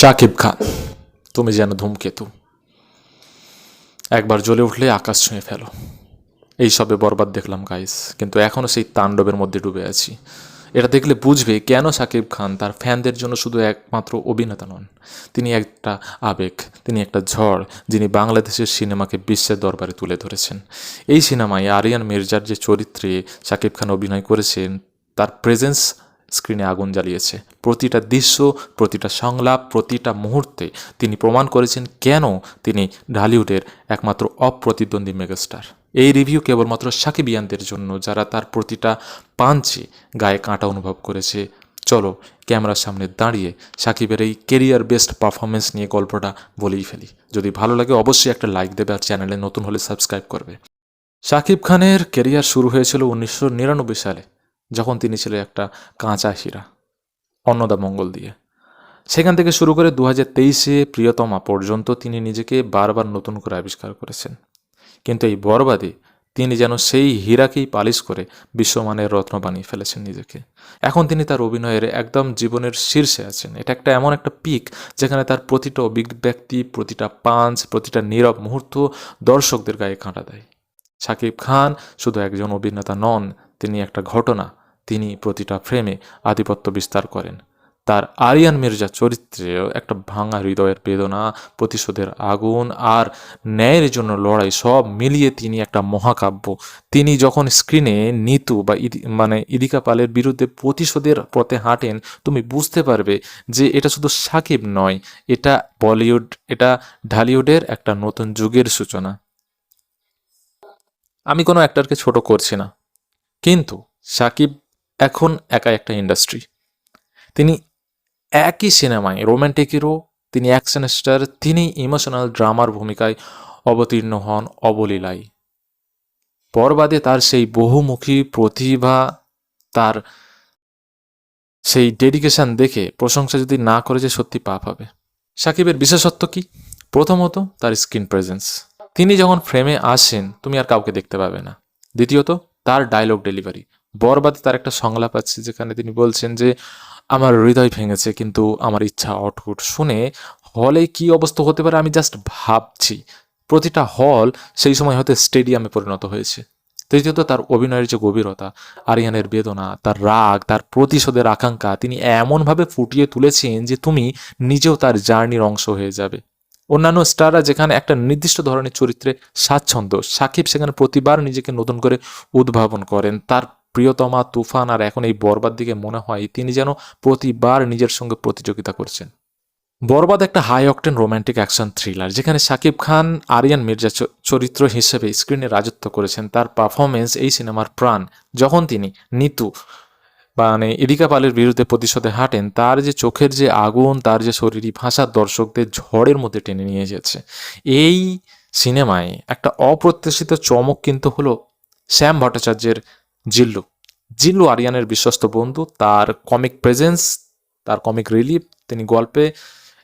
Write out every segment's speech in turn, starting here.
শাকিব খান, তুমি যেন ধূমকেতু। একবার জ্বলে উঠলে আকাশ ছুঁয়ে ফেলো। এই সবে বরবাদ দেখলাম গাইস কিন্তু এখনও সেই তাণ্ডবের মধ্যে ডুবে আছি। এটা দেখলে বুঝবে কেন সাকিব খান তার ফ্যানদের জন্য শুধু একমাত্র অভিনেতা নন। তিনি একটা আবেগ, তিনি একটা ঝড়, যিনি বাংলাদেশের সিনেমাকে বিশ্বের দরবারে তুলে ধরেছেন। এই সিনেমায় আরিয়ান মির্জার যে চরিত্রে সাকিব খান অভিনয় করেছেন, তার প্রেজেন্স স্ক্রিনে আগুন জ্বালিয়েছে। প্রতিটা দৃশ্য, প্রতিটা সংলাপ, প্রতিটা মুহূর্তে তিনি প্রমাণ করেছেন কেন তিনি ঢালিউডের একমাত্র অপ্রতিদ্বন্দ্বী মেগাস্টার। এই রিভিউ কেবলমাত্র সাকিবিয়ানদের জন্য, যারা তার প্রতিটা পাঞ্চে গায়ে কাঁটা অনুভব করেছে। চলো, ক্যামেরার সামনে দাঁড়িয়ে সাকিবের এই কেরিয়ার বেস্ট পারফরমেন্স নিয়ে গল্পটা বলেই ফেলি। যদি ভালো লাগে, অবশ্যই একটা লাইক দেবে আর চ্যানেলে নতুন হলে সাবস্ক্রাইব করবে। সাকিব খানের কেরিয়ার শুরু হয়েছিল উনিশশো নিরানব্বই সালে। যখন তিনি ছিলেন একটা কাঁচা হীরা অন্নদা মঙ্গল দিয়ে। সেখান থেকে শুরু করে দু হাজার তেইশে প্রিয়তমা পর্যন্ত তিনি নিজেকে বারবার নতুন করে আবিষ্কার করেছেন। কিন্তু এই বরবাদে তিনি যেন সেই হীরাকেই পালিশ করে বিশ্বমানের রত্ন বানিয়ে ফেলেছেন নিজেকে। এখন তিনি তার অভিনয়ের একদম জীবনের শীর্ষে আছেন। এটা একটা এমন একটা পিক যেখানে তার প্রতিটা অভিব্যক্তি প্রতিটা পাঞ্চ, প্রতিটা নীরব মুহূর্ত দর্শকদের গায়ে কাঁটা দেয়। শাকিব খান শুধু একজন অভিনেতা নন তিনি একটা ঘটনা তিনি প্রতিটা ফ্রেমে আধিপত্য বিস্তার করেন। তার আরিয়ান মির্জা চরিত্রেও একটা ভাঙা হৃদয়ের বেদনা, প্রতিশোধের আগুন আর ন্যায়ের জন্য লড়াই সব মিলিয়ে তিনি একটা মহাকাব্য। তিনি যখন স্ক্রিনে নিতু বা মানে ইদিকা পালের বিরুদ্ধে প্রতিশোধের পথে হাঁটেন, তুমি বুঝতে পারবে যে এটা শুধু সাকিব নয়, এটা বলিউড, এটা ঢালিউডের একটা নতুন যুগের সূচনা। আমি কোনো অ্যাক্টরকে ছোট করছি না। কিন্তু সাকিব এখন একা একটা ইন্ডাস্ট্রি তিনি একই সিনেমায় রোম্যান্টিক হিরো তিনি অ্যাকশন স্টার তিনি ইমোশনাল ড্রামার ভূমিকায় অবতীর্ণ হন অবলীলায়। পরবাদে তার সেই বহুমুখী প্রতিভা, তার সেই ডেডিকেশন দেখে প্রশংসা যদি না করে যে সত্যি পাপ হবে। সাকিবের বিশেষত্ব কি? প্রথমত তার স্ক্রিন প্রেজেন্স তিনি যখন ফ্রেমে আসেন, তুমি আর কাউকে দেখতে পাবে না। দ্বিতীয়ত তার ডায়লগ ডেলিভারি বরবাদে তার একটা সংলাপ আছে যেখানে তিনি বলছেন যে, আমার হৃদয় ভেঙেছে, কিন্তু আমার ইচ্ছা অটুট। শুনে হলে কি অবস্থা হতে পারে আমি জাস্ট ভাবছি। প্রতিটা হল সেই সময় হয়তো স্টেডিয়ামে পরিণত হয়েছে। তৃতীয়ত তার অভিনয়ের যে গভীরতা, আরিয়ানের বেদনা, তার রাগ, তার প্রতিশোধের আকাঙ্ক্ষা, তিনি এমনভাবে ফুটিয়ে তুলেছেন যে তুমি নিজেও তার জার্নির অংশ হয়ে যাবে। অন্যান্য স্টাররা যেখানে একটা নির্দিষ্ট ধরনের চরিত্রে স্বাচ্ছন্দ্য, সাকিব সেখানে প্রতিবার নিজেকে নতুন করে উদ্ভাবন করেন। তার প্রিয়তমা তুফান আর এখন এই বরবার দিকে মনে হয় তিনি যেন প্রতিবার নিজের সঙ্গে প্রতিযোগিতা করছেন। বরবাদ একটা high octane romantic action thriller যেখানে শাকিব খান, আরিয়ান মির্জা চরিত্র হিসেবে স্ক্রিনে রাজত্ব করেছেন। তার পারফরমেন্স এই সিনেমার প্রাণ। যখন তিনি, নিতু মানে এরিকা পালের বিরুদ্ধে প্রতিশোধে হাঁটেন, তার যে চোখের যে আগুন, তার যে শরীরী ভাষা দর্শকদের ঝড়ের মধ্যে টেনে নিয়ে যাচ্ছে এই সিনেমায় একটা অপ্রত্যাশিত চমক কিন্তু হলো শ্যাম ভট্টাচার্যের জিল্লু। জিল্লু আরিয়ানের বিশ্বস্ত বন্ধু, তার কমিক প্রেজেন্স তার কমিক রিলিফ তিনি গল্পে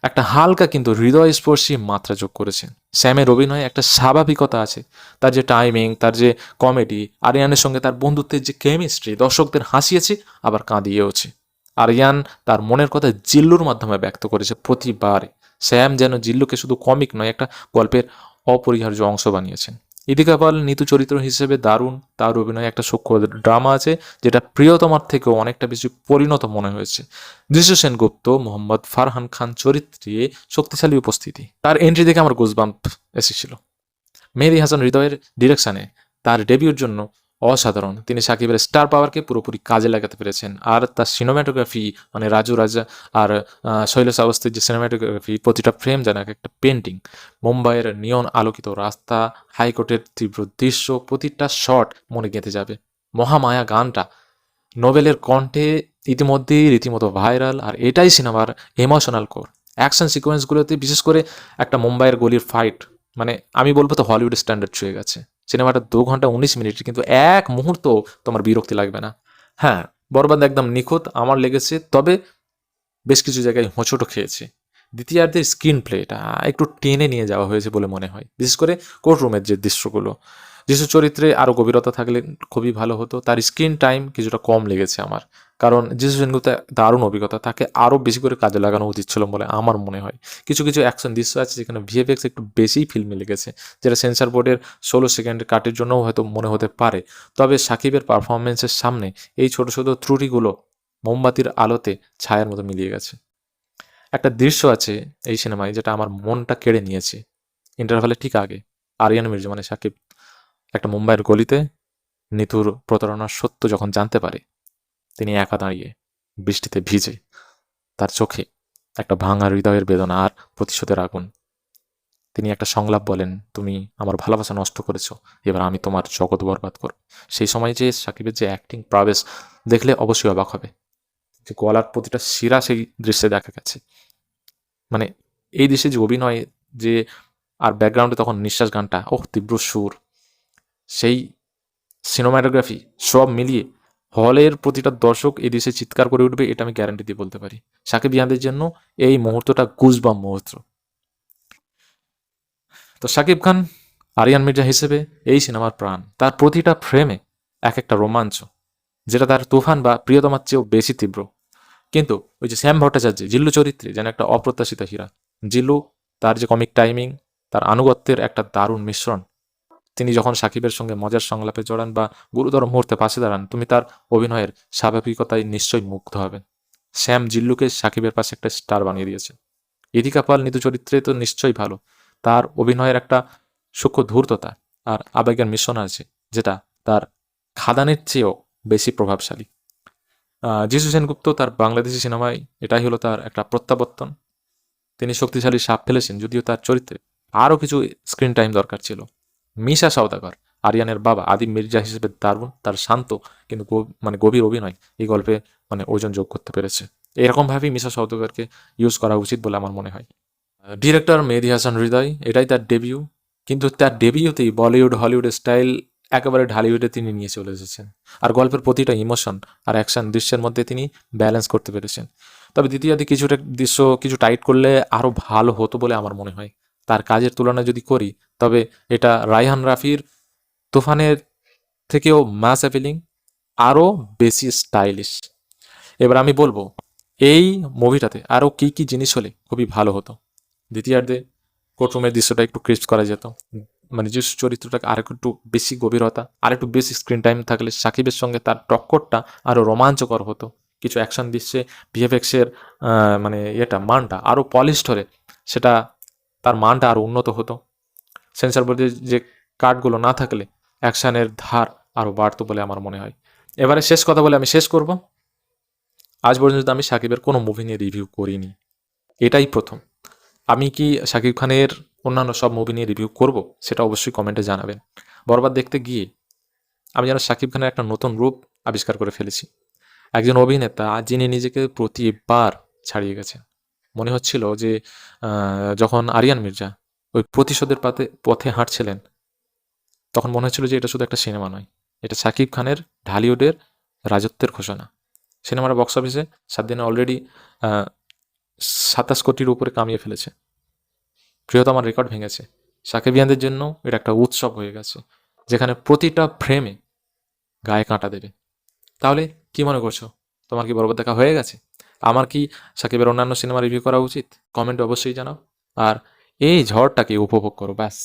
একটা হালকা কিন্তু হৃদয়স্পর্শী মাত্রা যোগ করেছেন। স্যামের অভিনয়ে একটা স্বাভাবিকতা আছে। তার যে টাইমিং তার যে কমেডি আরিয়ানের সঙ্গে তার বন্ধুত্বের যে কেমিস্ট্রি দর্শকদের হাসিয়েছে, আবার কাঁদিয়েওছে। আরিয়ান তার মনের কথা জিল্লুর মাধ্যমে ব্যক্ত করেছে প্রতিবার। স্যাম যেন জিল্লুকে শুধু কমিক নয়, একটা গল্পের অপরিহার্য অংশ বানিয়েছেন। ইদিকা পাল নিতু চরিত্র হিসেবে দারুণ, তার অভিনয় একটা সূক্ষ্ম ড্রামা আছে, যেটা প্রিয়তমার থেকেও অনেকটা বেশি পরিণত মনে হয়েছে। দৃশ্য সেনগুপ্ত, মোহাম্মদ ফারহান খান চরিত্রে শক্তিশালী উপস্থিতি। তার এন্ট্রি দেখে আমার গোজবাম্প এসেছিল। মেহেদি হাসান হৃদয়ের ডিরেকশানে তার ডেবিউর জন্য অসাধারণ। তিনি সাকিবের স্টার পাওয়ারকে পুরোপুরি কাজে লাগাতে পেরেছেন। আর তার সিনেমাটোগ্রাফি মানে রাজু রাজা আর শৈলেশ অবস্থির যে সিনেমাটোগ্রাফি, প্রতিটা ফ্রেম যেন এক একটা পেন্টিং মুম্বাইয়ের নিয়ন আলোকিত রাস্তা, হাইকোর্টের তীব্র দৃশ্য, প্রতিটা শট মনে গেঁথে যাবে। মহামায়া গানটা। নোবেলের কণ্ঠে ইতিমধ্যেই রীতিমতো ভাইরাল আর এটাই সিনেমার ইমোশনাল কোর অ্যাকশন সিকোয়েন্সগুলোতে বিশেষ করে একটা মুম্বাইয়ের গলির ফাইট মানে আমি বলব তো হলিউড স্ট্যান্ডার্ড ছুঁয়ে গেছে। সিনেমাটা দু ঘণ্টা উনিশ মিনিট, কিন্তু এক মুহূর্ত তোমার বিরক্তি লাগবে না। হ্যাঁ বরবাদ একদম নিখুঁত, আমার লেগেছে, তবে বেশ কিছু জায়গায় হোঁচটও খেয়েছে। দ্বিতীয়ার্ধের স্ক্রিন প্লেটা একটু টেনে নিয়ে যাওয়া হয়েছে বলে মনে হয়, বিশেষ করে কোর্টরুমের যে দৃশ্যগুলো। যেসব চরিত্রে আরও গভীরতা থাকলে খুবই ভালো হতো, তার স্ক্রিন টাইম কিছুটা কম লেগেছে আমার। কারণ যিশু সেনগুপ্ত দারুণ অভিজ্ঞতা, তাকে আরও বেশি করে কাজে লাগানো উচিত ছিল বলে আমার মনে হয়। কিছু কিছু অ্যাকশন দৃশ্য আছে যেখানে ভিএফএক্স একটু বেশিই ফিল্মে লেগেছে, যেটা সেন্সার বোর্ডের ষোলো সেকেন্ডের কাটের জন্যও হয়তো মনে হতে পারে। তবে সাকিবের পারফরমেন্সের সামনে এই ছোট ছোট ত্রুটিগুলো মোমবাতির আলোতে ছায়ার মতো মিলিয়ে গেছে। একটা দৃশ্য আছে এই সিনেমায় যেটা আমার মনটা কেড়ে নিয়েছে। ইন্টারভালের ঠিক আগে আরিয়ান মির্জা মানে সাকিব একটা মুম্বাইয়ের গলিতে নিতুর প্রতারণার সত্য যখন জানতে পারে তিনি একা দাঁড়িয়ে বৃষ্টিতে ভিজে তার চোখে একটা ভাঙা হৃদয়ের বেদনা আর প্রতিশোধের আগুন। তিনি একটা সংলাপ বলেন, তুমি আমার ভালোবাসা নষ্ট করেছ, এবার আমি তোমার জগৎ বরবাদ করব। সেই সময় যে সাকিবের যে অ্যাক্টিং প্রাবেশ দেখলে অবশ্যই অবাক হবে। যে গলার প্রতিটা শিরা সেই দৃশ্যে দেখা গেছে। মানে এই দৃশ্যে যে অভিনয়, যে আর ব্যাকগ্রাউন্ডে তখন নিঃশ্বাস গানটা, ওহ, তীব্র সুর। সেই সিনেমাটোগ্রাফি সব মিলিয়ে হলের প্রতিটা দর্শক এই দেশে চিৎকার করে উঠবে, এটা আমি গ্যারান্টি দিয়ে বলতে পারি। সাকিব ইয়ানদের জন্য এই মুহূর্তটা গুজবাম মুহূর্ত। তো সাকিব খান, আরিয়ান মির্জা হিসেবে এই সিনেমার প্রাণ। তার প্রতিটা ফ্রেমে এক একটা রোমাঞ্চ, যেটা তার তুফান বা প্রিয়তমার চেয়েও বেশি তীব্র। কিন্তু ওই যে শ্যাম ভট্টাচার্য, জিল্লু চরিত্রে যেন একটা অপ্রত্যাশিত হীরা। জিল্লু, তার যে কমিক টাইমিং তার আনুগত্যের একটা দারুণ মিশ্রণ তিনি যখন সাকিবের সঙ্গে মজার সংলাপে জড়ান বা গুরুতর মুহূর্তে পাশে দাঁড়ান, তুমি তার অভিনয়ের স্বাভাবিকতায় নিশ্চয়ই মুগ্ধ হবেন শ্যাম জিল্লুকে সাকিবের পাশে একটা স্টার বানিয়ে দিয়েছে। ইদিকা পাল নিতু চরিত্রে তো নিশ্চয়ই ভালো। তার অভিনয়ের একটা সূক্ষ্ম ধূর্ততা আর আবেগের মিশ্রণ আছে, যেটা তার খাদানের চেয়েও বেশি প্রভাবশালী। যিশু সেনগুপ্ত তার বাংলাদেশি সিনেমায় এটাই হলো তার একটা প্রত্যাবর্তন। তিনি শক্তিশালী সাপ ফেলেছেন, যদিও তার চরিত্রে আরও কিছু স্ক্রিন টাইম দরকার ছিল। মিশা সওদাগর, আরিয়ানের বাবা আদিম মির্জা হিসেবে দারুণ, তার শান্ত কিন্তু মানে গভীর অভিনয় এই গল্পে মানে ওজন যোগ করতে পেরেছে। এরকমভাবেই মিশা সওদাগরকে ইউজ করা উচিত বলে আমার মনে হয়। ডিরেক্টর মেহেদি হাসান হৃদয়, এটাই তার ডেবিউ কিন্তু তার ডেবিউতেই বলিউড, হলিউড স্টাইল একেবারে ঢালিউডে তিনি নিয়ে চলে এসেছেন। আর গল্পের প্রতিটা ইমোশন আর অ্যাকশন দৃশ্যের মধ্যে তিনি ব্যালেন্স করতে পেরেছেন। তবে দ্বিতীয়াদি কিছুটা দৃশ্য কিছু টাইট করলে আরও ভালো হতো বলে আমার মনে হয়। তার কাজের তুলনা যদি করি, তবে এটা রায়হান রাফির তুফানের থেকেও মাস অ্যাপিলিং আরও বেশি স্টাইলিশ এবার আমি বলব, এই মুভিটাতে আরও কী কী জিনিস হলে খুবই ভালো হতো? দ্বিতীয়ার্ধে কোর্টরুমের দৃশ্যটা একটু ক্রিস্প করা যেত। মানে যে চরিত্রটাকে আর একটু বেশি গভীরতা আর একটু বেশি স্ক্রিন টাইম থাকলে সাকিবের সঙ্গে তার টক্করটা আরও রোমাঞ্চকর হতো। কিছু অ্যাকশন দৃশ্যে ভিএফএক্সের মানে এটা মানটা আরও পলিশড হলে সেটা তার মানটা আরও উন্নত হতো। সেন্সার বোর্ডে যে কার্ডগুলো না থাকলে অ্যাকশানের ধার আরও বাড়তো বলে আমার মনে হয়। এবারে শেষ কথা বলে আমি শেষ করব। আজ পর্যন্ত আমি সাকিবের কোনো মুভি নিয়ে রিভিউ করিনি। এটাই প্রথম। আমি কি শাকিব খানের অন্যান্য সব মুভি নিয়ে রিভিউ করব সেটা অবশ্যই কমেন্টে জানাবেন। বরবাদ দেখতে গিয়ে আমি যেন শাকিব খানের একটা নতুন রূপ আবিষ্কার করে ফেলেছি। একজন অভিনেতা যিনি নিজেকে প্রতিবার ছাড়িয়ে গেছেন। মনে হচ্ছিল যে যখন আরিয়ান মির্জা ওই প্রতিশোধের পাতে, পথে হাঁটছিলেন, তখন মনে হচ্ছিল যে এটা শুধু একটা সিনেমা নয়। এটা শাকিব খানের, ঢালিউডের রাজত্বের ঘোষণা। সিনেমাটা বক্স অফিসে সাত দিনে অলরেডি সাতাশ কোটির উপরে কামিয়ে ফেলেছে। প্রিয়তমার রেকর্ড ভেঙেছে। সাকিবিয়ানদের জন্য এটা একটা উৎসব হয়ে গেছে, যেখানে প্রতিটা ফ্রেমে গায়ে কাঁটা দেবে। তাহলে কি মনে করছ? তোমার কি বরবাদ দেখা হয়ে গেছে? আমার কি সাকিবের অন্যান্য সিনেমা রিভিউ করা উচিত? কমেন্ট অবশ্যই জানাও। আর এই ঝড়টাকে উপভোগ করো, ব্যাস।